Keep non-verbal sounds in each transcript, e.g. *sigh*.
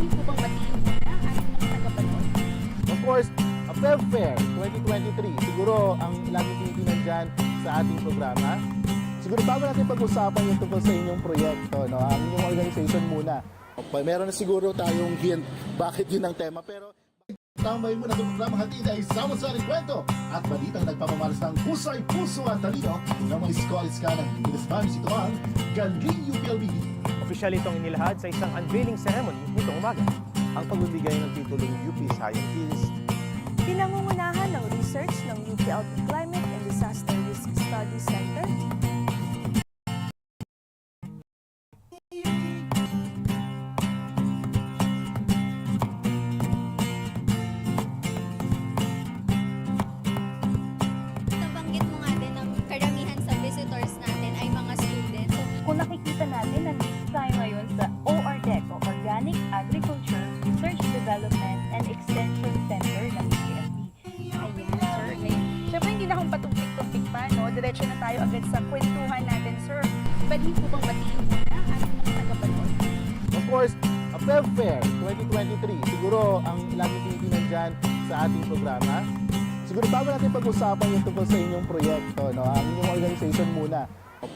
Pwede po bang batiin mga tagapanood? Of course, a Feb Fair 2023. Siguro ang laging tinitingnan dyan sa ating programa. Siguro bago natin pag-usapan yung tungkol sa inyong proyekto, no? ang inyong organization muna. Meron na siguro tayong hint bakit yun ang tema. Pero tambay muna sa programa hatid ay sama-saring kwento at balitang nagpapamalas ng husay, puso at talino ng mga scholis ka ng English Spanish. Ito ang Galing UPLB. Opisyal itong inilahad sa isang unveiling ceremony nitong umaga. ang pagbibigay ng titulong UP Scientist Pinangungunahan ng research ng UPLB Climate and Disaster Risk Studies Center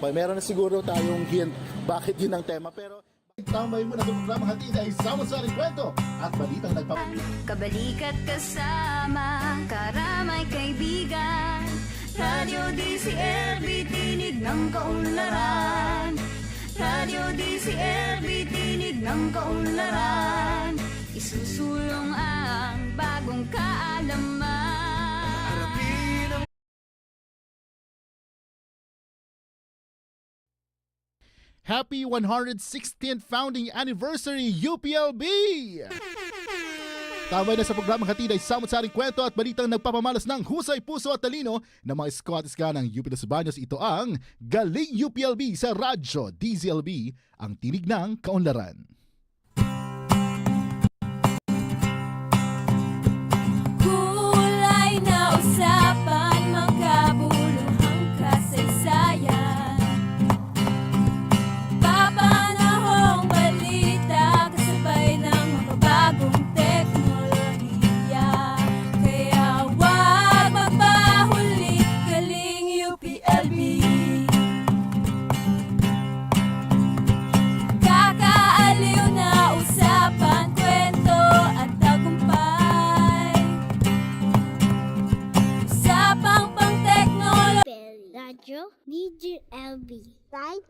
Okay, Meron na siguro tayong hint bakit yun ang tema. Pero tambay muna sa programa hatid ay sama-saring kwento at balitang nagpap... kabalikat kasama, karamay kaibigan. Radio DCLB, tinig ng kaunlaran. Radio DCLB, tinig ng kaunlaran. Isusulong ang bagong kaalaman. Happy 116th founding anniversary UPLB! Tama na sa programang hatid ay samot-saring kwento at balitang nagpapamalas ng husay, puso at talino ng mga Scottish ka ng UP Los Baños. Ito ang Galing UPLB sa Radyo DZLB, ang tinig ng kaunlaran. Kulay na usapan,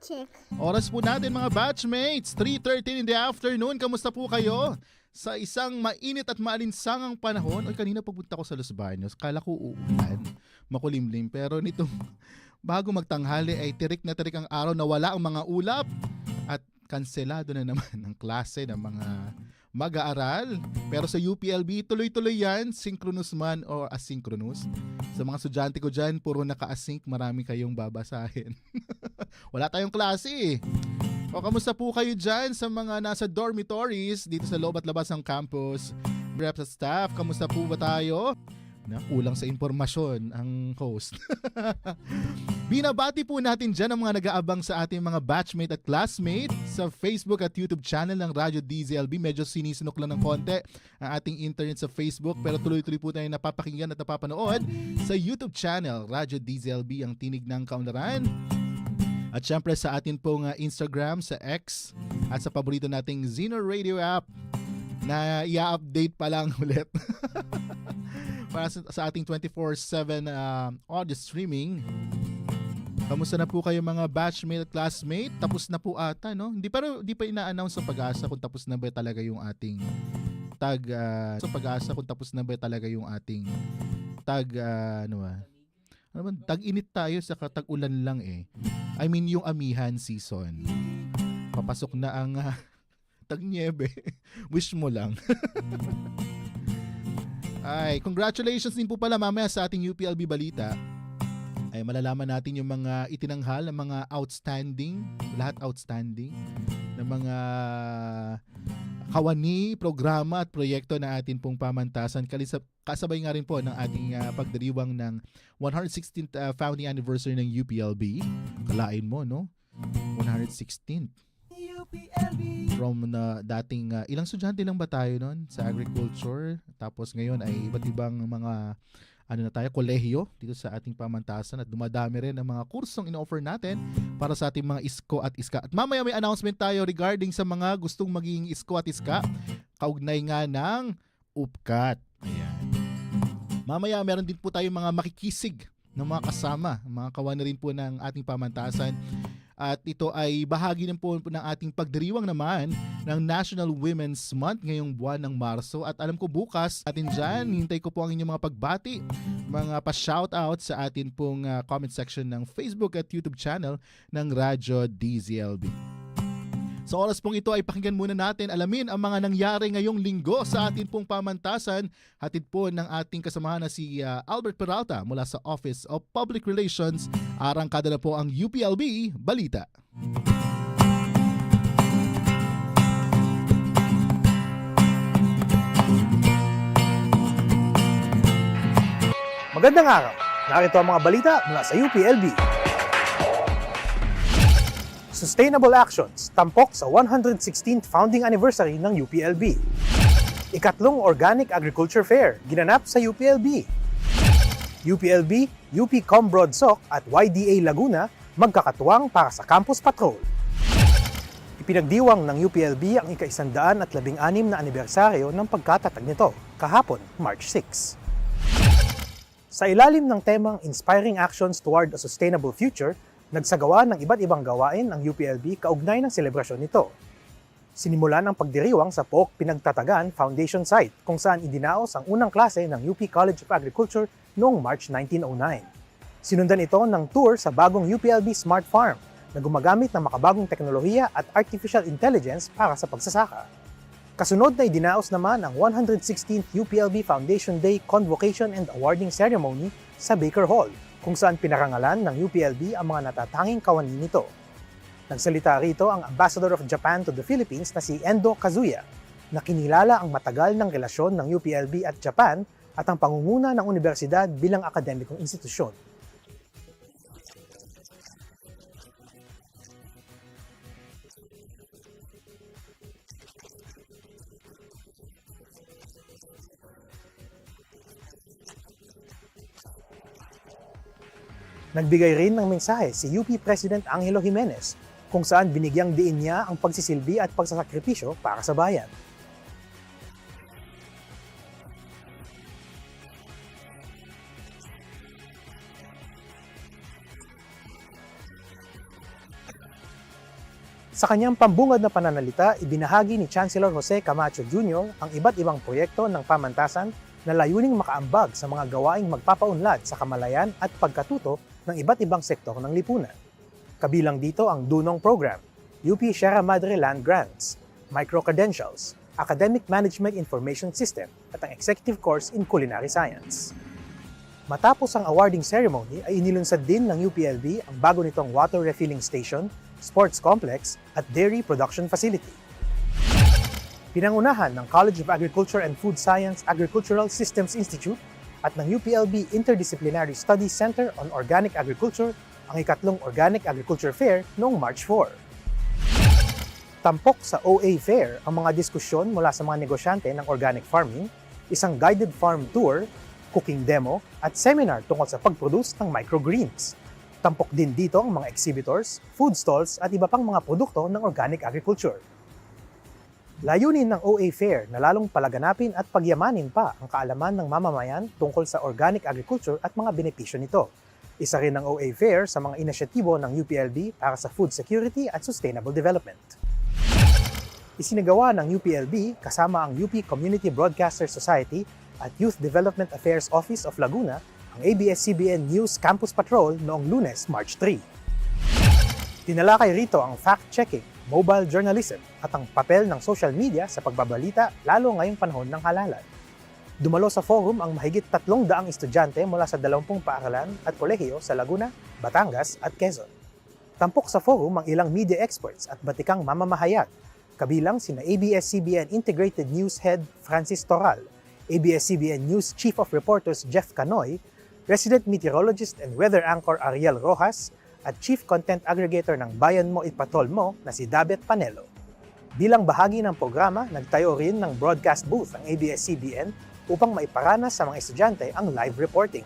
Check. Oras po natin mga batchmates, 3.13 in the afternoon. Kamusta po kayo? Sa isang mainit at maalinsangang panahon, oy kanina papunta ko sa Los Baños, kala ko uulan, makulimlim. Pero nitong *laughs* bago magtanghali ay tirik na tirik ang araw na wala ang mga ulap at kanselado na naman *laughs* ang klase ng mga mag-aaral. Pero sa UPLB, tuloy-tuloy yan, synchronous man or asynchronous. Sa mga estudyante ko dyan, puro naka-async, marami kayong babasahin. *laughs* Wala tayong klase eh. O kamusta po kayo dyan sa mga nasa dormitories dito sa loob at labas ng campus? Reps at staff, kamusta po ba tayo? Na, kulang sa impormasyon ang host. *laughs* Binabati po natin dyan ang mga nag-aabang sa ating mga batchmate at classmate sa Facebook at YouTube channel ng Radyo DZLB. Medyo sinisinok lang ng konti ang ating internet sa Facebook pero tuloy-tuloy po tayo napapakinggan at napapanood sa YouTube channel Radyo DZLB ang tinig ng kaunlaran. At syempre sa atin pong uh, Instagram, sa X at sa paborito nating Zeno Radio app na i-update pa lang *laughs* ulit. Para sa, sa ating 24-7 uh, audio streaming. Kamusta na po kayo mga batchmate at classmate? Tapos na po ata, no? Hindi pero di pa ina-announce sa pag-asa kung tapos na ba talaga yung ating tag uh, sa pag-asa kung tapos na ba talaga yung ating tag uh, ano ba? Ano ba? Tag-init tayo sa tag-ulan lang eh. I mean yung amihan season. Papasok na ang uh, tag-niebe. *laughs* Wish mo lang. *laughs* Ay, congratulations din po pala mamaya sa ating UPLB balita. Ay malalaman natin yung mga itinanghal ng mga outstanding, lahat outstanding ng mga kawani, programa at proyekto na atin pong pamantasan. Kalisa, kasabay nga rin po ng ating uh, pagdiriwang ng 116th uh, founding anniversary ng UPLB. Kalain mo, no? 116th. From na dating ah, ilang estudyante lang ba tayo noon sa agriculture tapos ngayon ay iba't ibang mga ano na tayo, kolehiyo dito sa ating pamantasan at dumadami rin ang mga kursong ino-offer natin para sa ating mga isko at iska. At mamaya may announcement tayo regarding sa mga gustong maging isko at iska kaugnay nga ng UPCAT. Ayan. Mamaya meron din po tayong mga makikisig ng mga kasama, mga kawan na rin po ng ating pamantasan. At ito ay bahagi din po ng ating pagdiriwang naman ng National Women's Month ngayong buwan ng Marso. At alam ko bukas atin dyan, hintay ko po ang inyong mga pagbati, mga pa-shoutout sa atin pong ah, comment section ng Facebook at YouTube channel ng Radyo DZLB. Sa oras pong ito ay pakinggan muna natin, alamin ang mga nangyari ngayong linggo sa atin pong pamantasan. Hatid po ng ating kasamahan na si ah, Albert Peralta mula sa Office of Public Relations. Arangkada na po ang UPLB Balita. Magandang araw! Narito ang mga balita mula sa UPLB. Sustainable Actions, tampok sa 116th founding anniversary ng UPLB. Ikatlong Organic Agriculture Fair, ginanap sa UPLB. UPLB, UP Combroad Soc at YDA Laguna magkakatuwang para sa Campus Patrol. Ipinagdiwang ng UPLB ang ika-isandaan at labing-anim na anibersaryo ng pagkatatag nito, kahapon, March 6. Sa ilalim ng temang Inspiring Actions Toward a Sustainable Future, nagsagawa ng iba't ibang gawain ang UPLB kaugnay ng selebrasyon nito. Sinimulan ang pagdiriwang sa POC Pinagtatagan Foundation Site kung saan idinaos ang unang klase ng UP College of Agriculture noong March 1909. Sinundan ito ng tour sa bagong UPLB Smart Farm na gumagamit ng makabagong teknolohiya at artificial intelligence para sa pagsasaka. Kasunod na idinaos naman ang 116th UPLB Foundation Day Convocation and Awarding Ceremony sa Baker Hall, kung saan pinarangalan ng UPLB ang mga natatanging kawani nito. Nagsalita rito ang Ambassador of Japan to the Philippines na si Endo Kazuya, na kinilala ang matagal ng relasyon ng UPLB at Japan at ang pangunguna ng universidad bilang akademikong institusyon. Nagbigay rin ng mensahe si UP President Angelo Jimenez kung saan binigyang diin niya ang pagsisilbi at pagsasakripisyo para sa bayan. Sa kanyang pambungad na pananalita, ibinahagi ni Chancellor Jose Camacho Jr. ang iba't ibang proyekto ng pamantasan na layuning makaambag sa mga gawaing magpapaunlad sa kamalayan at pagkatuto ng iba't ibang sektor ng lipunan. Kabilang dito ang Dunong Program, UP Sierra Madre Land Grants, Micro-Credentials, Academic Management Information System at ang Executive Course in Culinary Science. Matapos ang awarding ceremony ay inilunsad din ng UPLB ang bago nitong water refilling station, sports complex at dairy production facility. Pinangunahan ng College of Agriculture and Food Science Agricultural Systems Institute at ng UPLB Interdisciplinary Studies Center on Organic Agriculture ang ikatlong Organic Agriculture Fair noong March 4. Tampok sa OA Fair ang mga diskusyon mula sa mga negosyante ng organic farming, isang guided farm tour, cooking demo, at seminar tungkol sa pag-produce ng microgreens. Tampok din dito ang mga exhibitors, food stalls at iba pang mga produkto ng organic agriculture. Layunin ng OA Fair na lalong palaganapin at pagyamanin pa ang kaalaman ng mamamayan tungkol sa organic agriculture at mga benepisyo nito. Isa rin ang OA Fair sa mga inisyatibo ng UPLB para sa food security at sustainable development. Isinagawa ng UPLB kasama ang UP Community Broadcaster Society at Youth Development Affairs Office of Laguna ang ABS-CBN News Campus Patrol noong lunes, March 3. Tinalakay rito ang fact-checking, mobile journalism at ang papel ng social media sa pagbabalita lalo ngayong panahon ng halalan. Dumalo sa forum ang mahigit tatlong daang estudyante mula sa dalawampung paaralan at kolehiyo sa Laguna, Batangas at Quezon. Tampok sa forum ang ilang media experts at batikang mamamahayag, kabilang sina ABS-CBN Integrated News Head Francis Toral, ABS-CBN News Chief of Reporters Jeff Canoy, Resident Meteorologist and Weather Anchor Ariel Rojas, at Chief Content Aggregator ng Bayan Mo Ipatol Mo na si Dabet Panelo. Bilang bahagi ng programa, nagtayo rin ng broadcast booth ang ABS-CBN upang maiparanas sa mga estudyante ang live reporting.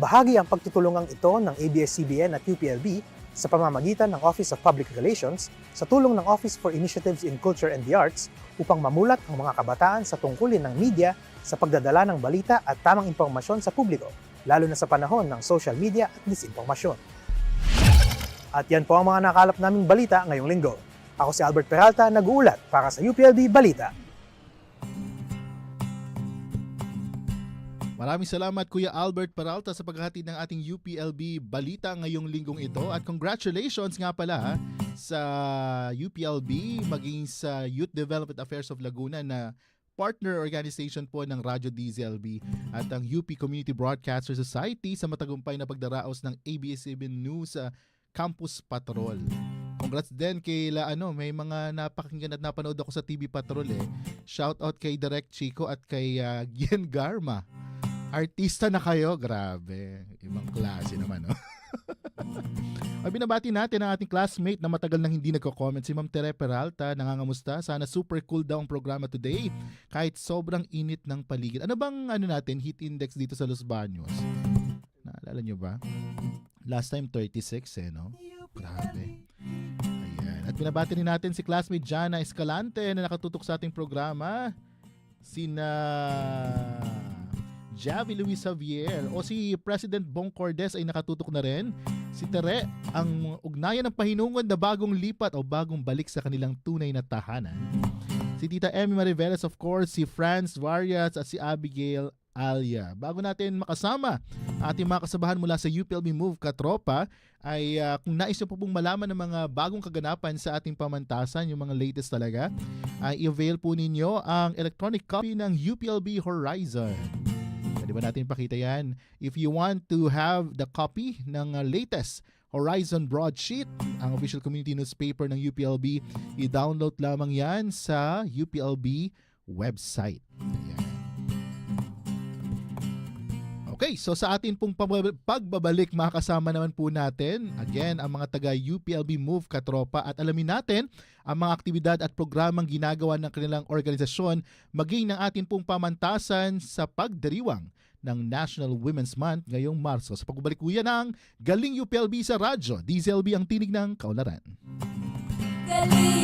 Bahagi ang pagtutulungang ito ng ABS-CBN at UPLB sa pamamagitan ng Office of Public Relations sa tulong ng Office for Initiatives in Culture and the Arts upang mamulat ang mga kabataan sa tungkulin ng media sa pagdadala ng balita at tamang impormasyon sa publiko, lalo na sa panahon ng social media at disinformasyon. At yan po ang mga nakalap naming balita ngayong linggo. Ako si Albert Peralta, nag-uulat para sa UPLB Balita. Maraming salamat Kuya Albert Peralta sa paghahatid ng ating UPLB balita ngayong linggong ito at congratulations nga pala sa UPLB maging sa Youth Development Affairs of Laguna na partner organization po ng Radyo DZLB at ang UP Community Broadcaster Society sa matagumpay na pagdaraos ng ABS-CBN News sa Campus Patrol. Congrats din kay la, ano, may mga napakinggan at napanood ako sa TV Patrol eh. Shout out kay Direct Chico at kay uh, Gian Garma. Artista na kayo, grabe. Ibang klase naman, no? *laughs* Ay, binabati natin ang ating classmate na matagal nang hindi nagko-comment, si Ma'am Tere Peralta. Nangangamusta? Sana super cool daw ang programa today kahit sobrang init ng paligid. Ano bang ano natin, heat index dito sa Los Baños? Naalala nyo ba? Last time 36 eh, no? Grabe. Ayan. At binabati rin natin si classmate Jana Escalante na nakatutok sa ating programa. Sina Javi Luis Javier o si President Bong Cordes ay nakatutok na rin. Si Tere, ang ugnayan ng pahinungon na bagong lipat o bagong balik sa kanilang tunay na tahanan. Si Tita Emmy Mariveles of course, si Franz Varias at si Abigail Alia. Bago natin makasama ating mga kasabahan mula sa UPLB Move Katropa, ay ah, kung nais nyo po pong malaman ng mga bagong kaganapan sa ating pamantasan, yung mga latest talaga, ay i-avail po ninyo ang electronic copy ng UPLB Horizon. Pwede ba natin pakita yan? If you want to have the copy ng uh, latest Horizon Broadsheet, ang official community newspaper ng UPLB, i-download lamang yan sa UPLB website. Ayan. Okay, so sa atin pong pagbabalik makakasama naman po natin again ang mga taga UPLB Move Katropa at alamin natin ang mga aktibidad at programang ginagawa ng kanilang organisasyon maging ng atin pong pamantasan sa pagdiriwang ng National Women's Month ngayong Marso. Sa pagbabalik po yan ng Galing UPLB sa radyo, DZLB ang tinig ng kaunlaran. Galing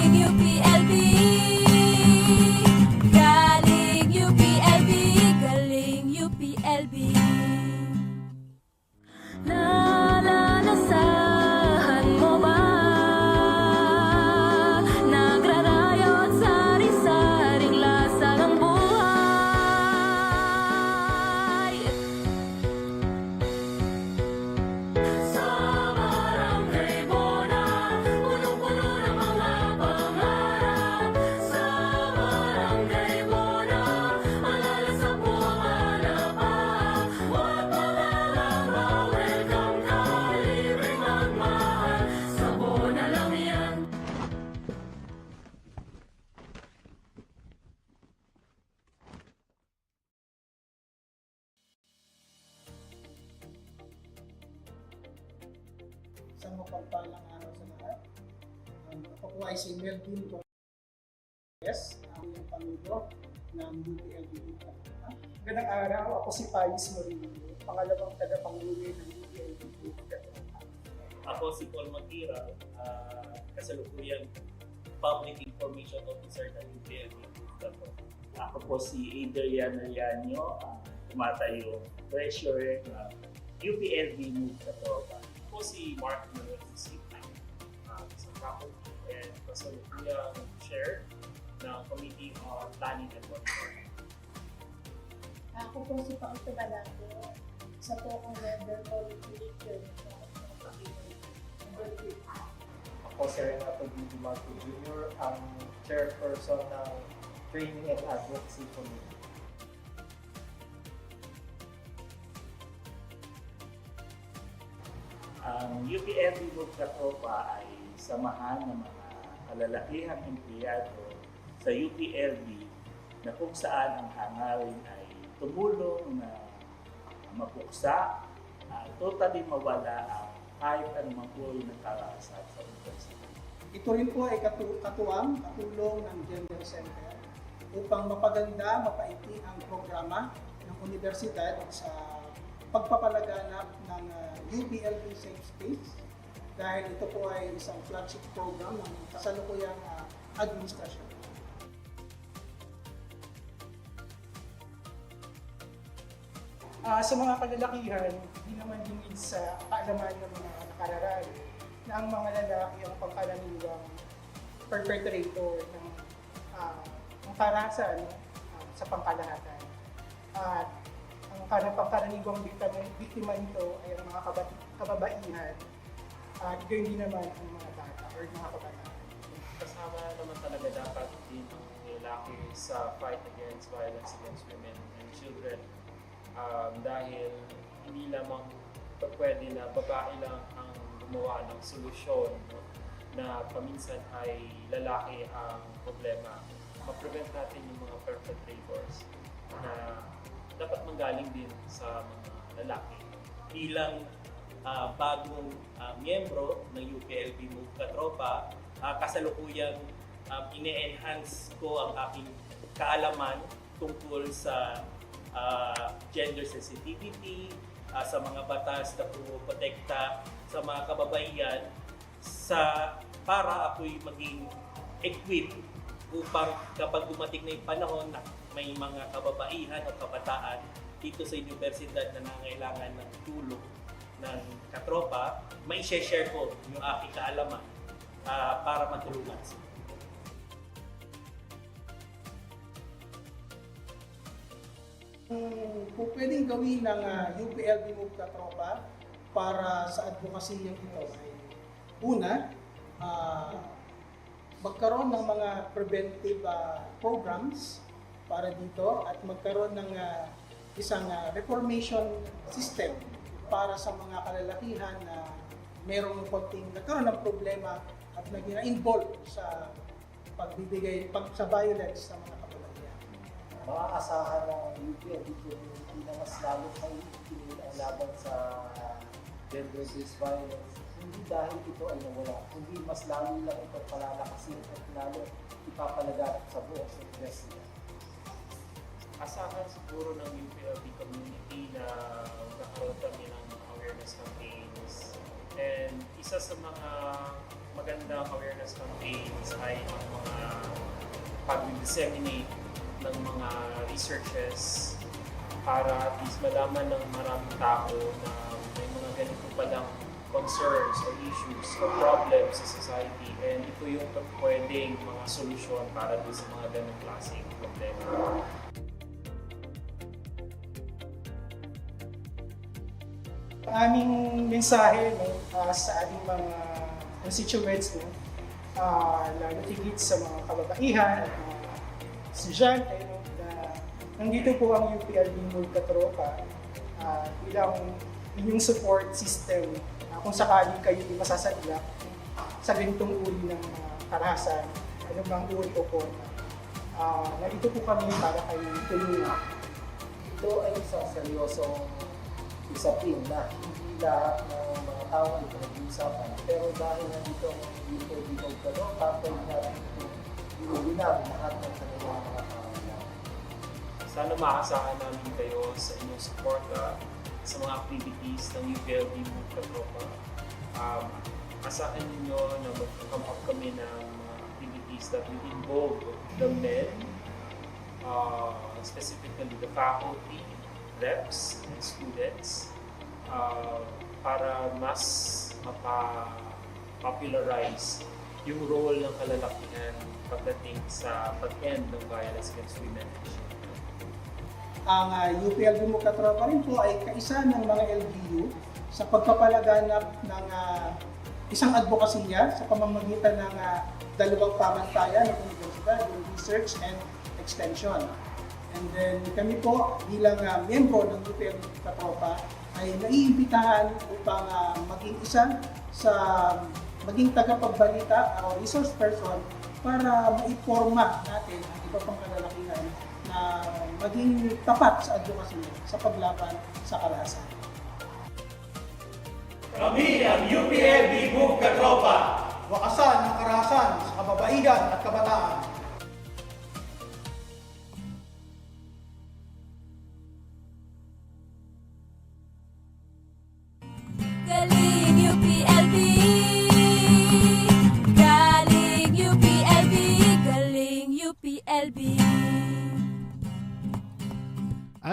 isang mapagpalang araw sa lahat. Um, ako po ay si Melvin Torres, ang yung pangulo ng UPLB. Magandang araw, ako si Paris Morillo, pangalawang tagapangulo ng UPLB. Ako si Paul Matira, uh, kasalukuyang Public Information Officer ng UPLB. Ako po si Adrian Ariano, uh, tumatayong treasurer ng UPLB Move Katropa. Ako si Mark Manuel uh, sa faculty and kasalukuyang chair ng Committee on Planning and Monitoring. Ako po si Pauto Balago. Sa po akong member quality teacher Ako si Renato D. Marco Jr., ang chairperson ng Training and Advocacy Committee. Ang UPLB Move Katropa ay samahan ng mga kalalakihang empleyado sa UPLB na kung saan ang hangarin ay tumulong na mapuksa, uh, totally mawala ang kahit anumang uri ng karahasan sa university. ito rin po ay katu- katuwang, katulong ng Gender Center upang mapaganda, mapaiti ang programa ng universidad sa pagpapalaganap ng uh, UPLB Safe Space dahil ito po ay isang flagship program ng kasalukuyang uh, administrasyon. Ah, sa mga kalalakihan, hindi naman lingid sa kaalaman ng mga nakararaan na ang mga lalaki ang pangkaraniwang perpetrator ng ah, ng karahasan ah, sa pangkalahatan. At ang karang pangkaraniwang biktima, biktima nito ay ang mga kabat- kababaihan at gayon din naman ang mga bata or mga kabataan. Kasama naman talaga dapat din ang lalaki sa fight against violence against women and children. Um, dahil hindi lamang pwede na babae lang ang gumawa ng solusyon no? na paminsan ay lalaki ang problema. Ma-prevent natin yung mga perpetrators na dapat manggaling din sa mga lalaki. Bilang ah, bagong ah, miyembro ng UPLB Move Katropa, uh, kasalukuyang um, ine-enhance ko ang aking kaalaman tungkol sa ah, gender sensitivity, ah, sa mga batas na pumoprotekta sa mga kababaihan sa para ako'y maging equipped upang kapag dumating na yung panahon na may mga kababaihan o kabataan dito sa universidad na nangailangan ng tulong ng katropa, may share ko yung aking kaalaman ah, para matulungan sila. Kung kung pwedeng gawin ng uh, UPLB Move Katropa para sa advokasiyang ito ay una, ah, magkaroon ng mga preventive ah, programs para dito at magkaroon ng ah, isang ah, reformation system para sa mga kalalakihan na merong konting nagkaroon ng problema at naging na-involve sa pagbibigay pag, sa violence sa mga kababaihan. maaasahan ng UPLB community na mas lalo kayo ang laban sa gender-based violence. Hindi dahil ito ay nawala, hindi mas lalo lang ito palalakasin at lalo ipapalaganap sa buong Southwest nila. Asahan siguro ng UPLB community na nakaroon kami ng awareness campaigns. And isa sa mga magandang awareness campaigns ay ang mga pag-disseminate ng mga researches para at least malaman ng maraming tao na may mga ganito palang concerns or issues or problems sa society and ito yung pwedeng mga solusyon para doon sa mga ganong klaseng problema. Aming mensahe no, ah, sa ating mga constituents, no, ah, lalo tigit sa mga kababaihan at mga estudyante, no, na nandito po ang UPLB Move Katropa ah, bilang inyong support system ah, kung sakali kayo masasadla sa ganitong uri ng mga karahasan, anumang uri o forma. Ah, nandito po kami para kayo tulungan. Ito ay isang seryosong usapin na hindi lahat ng mga tao ay pinag-uusapan. Pero dahil nandito ang UPLB Magkano, kapag natin ito, inuulam lahat ng kanilang mga pangangailangan. Sana maasahan namin kayo sa inyong suporta sa mga activities ng UPLB Move Katropa. Um, asahan ninyo na mag-come up kami ng mga activities that will involve the men, uh, specifically the faculty, reps, and students uh, para mas mapa-popularize yung role ng kalalakihan pagdating sa pag-end ng violence against women ang uh, UPLB mo katropa rin po ay kaisa ng mga LGU sa pagpapalaganap ng ah, isang advokasya sa pamamagitan ng ah, dalawang pamantayan ng universidad, yung research and extension. And then kami po bilang ah, miyembro ng UPLB katropa ay naiimbitahan upang ah, maging isa sa maging tagapagbalita o resource person para maiporma natin ang iba pang kalalakihan na maging tapat sa advocacy sa paglaban sa karahasan. Kami ang UPLB Move Katropa. wakasan ng karahasan sa kababaihan at kabataan.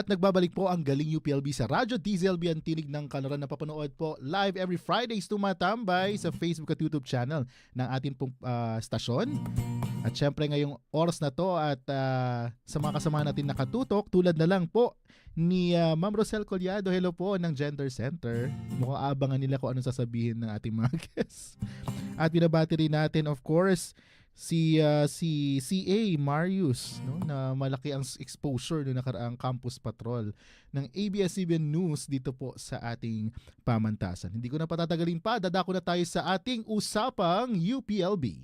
Nagbabalik po ang Galing UPLB sa Radyo DZLB ang tinig ng kalaran na papanood po live every Fridays tumatambay sa Facebook at YouTube channel ng ating pong ah, stasyon. At syempre ngayong oras na to at ah, sa mga kasama natin nakatutok tulad na lang po ni ah, Ma'am Rosel Collado. Hello po ng Gender Center. Mukhang abangan nila kung anong sasabihin ng ating mga *laughs* guests. At binabati rin natin of course si ah, si CA Marius no na malaki ang exposure no nakaraang campus patrol ng ABS-CBN News dito po sa ating pamantasan. Hindi ko na patatagalin pa, dadako na tayo sa ating usapang UPLB.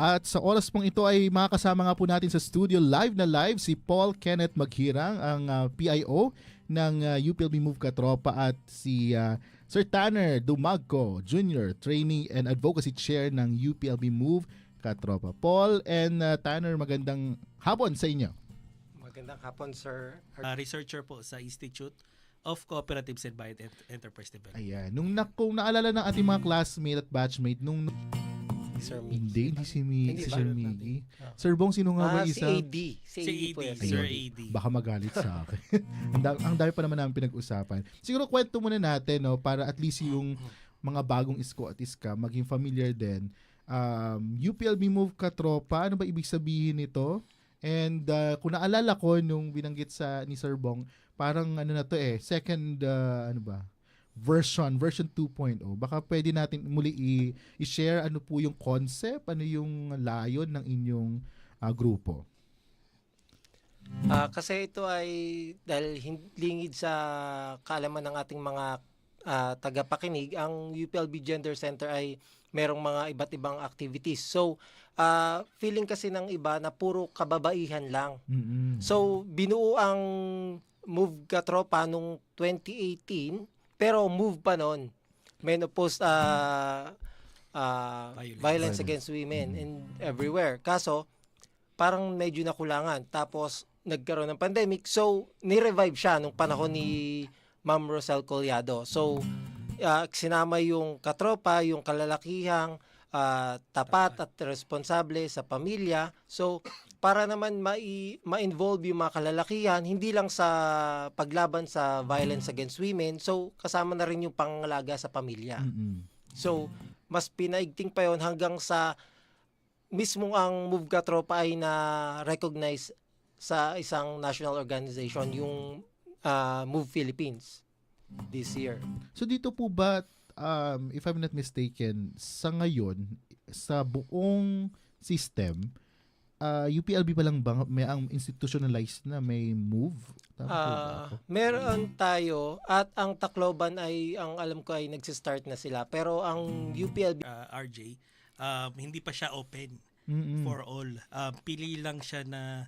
At sa oras pong ito ay makakasama nga po natin sa studio live na live si Paul Kenneth Maghirang, ang ah, PIO ng ah, UPLB Move Katropa at si ah, Sir Tanner Dumagco Jr., Training and Advocacy Chair ng UPLB Move Katropa. Paul and ah, Tanner, magandang hapon sa inyo. Magandang hapon, Sir. uh, researcher po sa Institute of Cooperatives and Bio Enterprise Development. Ayan, nung na, kung naalala ng ating mga classmate at batchmate, nung Sir Mickey. hindi, hindi si, Mi, Hindi si? Sir Miggy. Sir Bong, sino nga ba Ah, si isa? AD. Si, Si AD po AD, yan. Sir. AD. Baka magalit sa akin. *laughs* ang, da- ang dami pa naman namin pinag-usapan. Siguro kwento muna natin no para at least yung mga bagong isko at iska maging familiar din. Um, UPLB Move Katropa, ano ba ibig sabihin nito? And uh, kung naalala ko nung binanggit sa ni Sir Bong, parang ano na to eh, second uh, ano ba? Version, version 2.0. Baka pwede natin muli i- i-share ano po yung concept, ano yung layon ng inyong uh, grupo. Ah, kasi ito ay dahil lingid sa kaalaman ng ating mga ah, tagapakinig, ang UPLB Gender Center ay merong mga iba't ibang activities. So, ah, feeling kasi ng iba na puro kababaihan lang. Mm-mm. So, binuo ang Move Katropa nung 2018, pero move pa noon. Menopause uh, uh, Violence. violence. against women and everywhere. Kaso, parang medyo nakulangan. Tapos, nagkaroon ng pandemic. So, ni-revive siya nung panahon ni Ma'am Rosel Collado. So, uh, sinama yung katropa, yung kalalakihang, uh, tapat at responsable sa pamilya. So, para naman mai- ma-involve yung mga kalalakihan, hindi lang sa paglaban sa violence against women, so kasama na rin yung pangalaga sa pamilya. So, mas pinaigting pa yon hanggang sa mismong ang Move Katropa ay na-recognize sa isang national organization, yung ah, Move Philippines this year. So dito po ba, um, if I'm not mistaken, sa ngayon, sa buong system, uh, UPLB pa lang ba may ang institutionalized na may move? Tama Ah, ako? meron tayo at ang Tacloban ay ang alam ko ay nagsi-start na sila pero ang UPLB Uh, RJ, um, hindi pa siya open Mm-mm. for all. Uh, pili lang siya na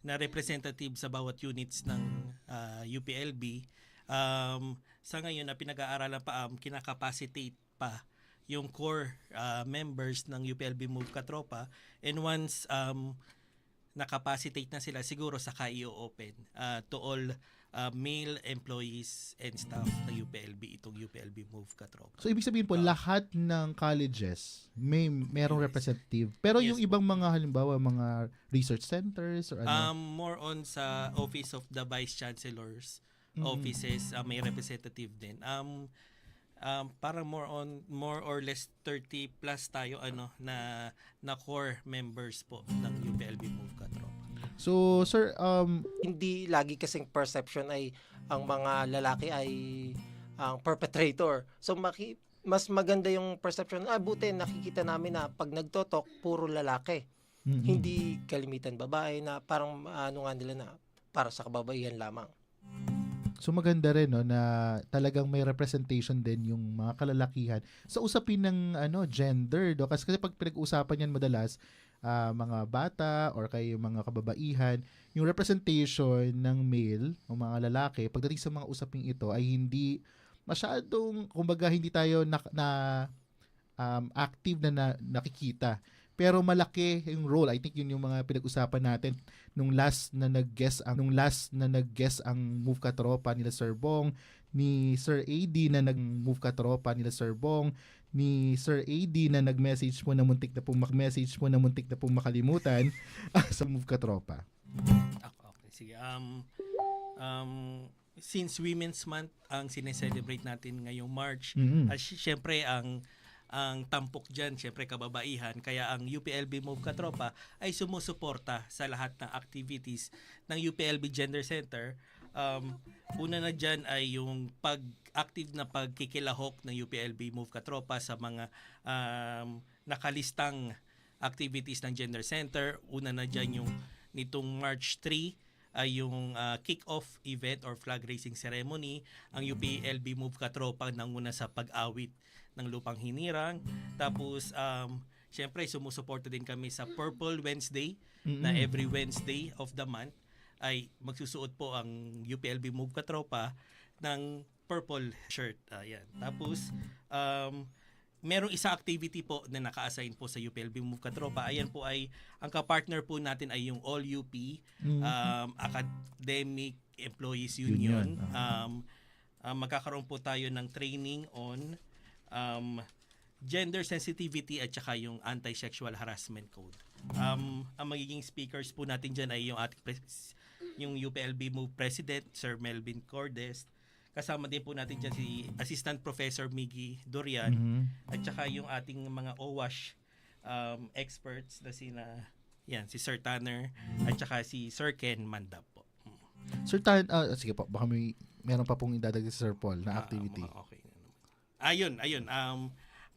na representative sa bawat units ng uh, UPLB. Um, sa ngayon na pinag-aaralan pa um, kinakapacitate pa yung core uh, members ng UPLB Move Katropa and once um, nakapacitate na sila siguro saka i-open uh, to all uh, male employees and staff ng UPLB itong UPLB Move Katropa. So ibig sabihin po, lahat ng colleges may merong Yes. representative. Pero Yes yung po. ibang mga halimbawa mga research centers or ano? Um, more on sa Office of the Vice Chancellor's Mm. offices, uh, may representative din. Um, um, parang more on more or less 30 plus tayo ano na na core members po ng UPLB Move Katropa. So sir, um hindi lagi kasing perception ay ang mga lalaki ay ang perpetrator. So maki, mas maganda yung perception, ah buti nakikita namin na pag nagtotok puro lalaki. mm-mm. Hindi kalimitan babae na parang ano nga nila na para sa kababaihan lamang. So maganda rin no na talagang may representation din yung mga kalalakihan sa usapin ng ano gender do kasi kasi pag pinag-uusapan yan madalas ah, mga bata or kay mga kababaihan, yung representation ng male o mga lalaki pagdating sa mga usaping ito ay hindi masyadong kumbaga hindi tayo na, na um, active na, na nakikita. Pero malaki yung role. I think yun yung mga pinag-usapan natin nung last na nag-guest ang nung last na nag-guest ang Move Ka Tropa nila Sir Bong, ni Sir AD na nag-move ka tropa nila Sir Bong, ni Sir AD na nag-message po na muntik na pong mag-message po na muntik na pong makalimutan *laughs* sa Move Ka Tropa. Ako, okay, sige. Um, um, since Women's Month ang sineselebrate natin ngayong March, Mhm. ah, sy- syempre ang ang tampok dyan, syempre kababaihan, kaya ang UPLB Move Katropa ay sumusuporta sa lahat ng activities ng UPLB Gender Center. Um, una na dyan ay yung pag-active na pagkikilahok ng UPLB Move Katropa sa mga um, nakalistang activities ng Gender Center. Una na dyan yung nitong March 3 ay yung uh, kick-off event or flag raising ceremony. Ang UPLB Move Katropa nanguna sa pag-awit ng lupang hinirang. Tapos, um, syempre, sumusuporta din kami sa Purple Wednesday na Mm-mm. every Wednesday of the month ay magsusuot po ang UPLB Move Katropa ng purple shirt. Ayan. Tapos, um, merong isa activity po na naka-assign po sa UPLB Move Katropa. Ayan po ay, ang kapartner po natin ay yung All UP Mm. um, Academic Employees Union, Union. Um, uh, magkakaroon po tayo ng training on um, gender sensitivity at saka yung anti-sexual harassment code. Um, ang magiging speakers po natin dyan ay yung ating pres- yung UPLB Move President, Sir Melvin Cordes. Kasama din po natin dyan si Assistant Professor Miggy Dorian Mhm. at saka yung ating mga OWASH um, experts na sina yan, si Sir Tanner at saka si Sir Ken Mandap po. Sir Tan, ah, sige po, baka may meron pa pong idadagdag si Sir Paul na Ah, activity. okay na naman. Ayun, ayun. Um,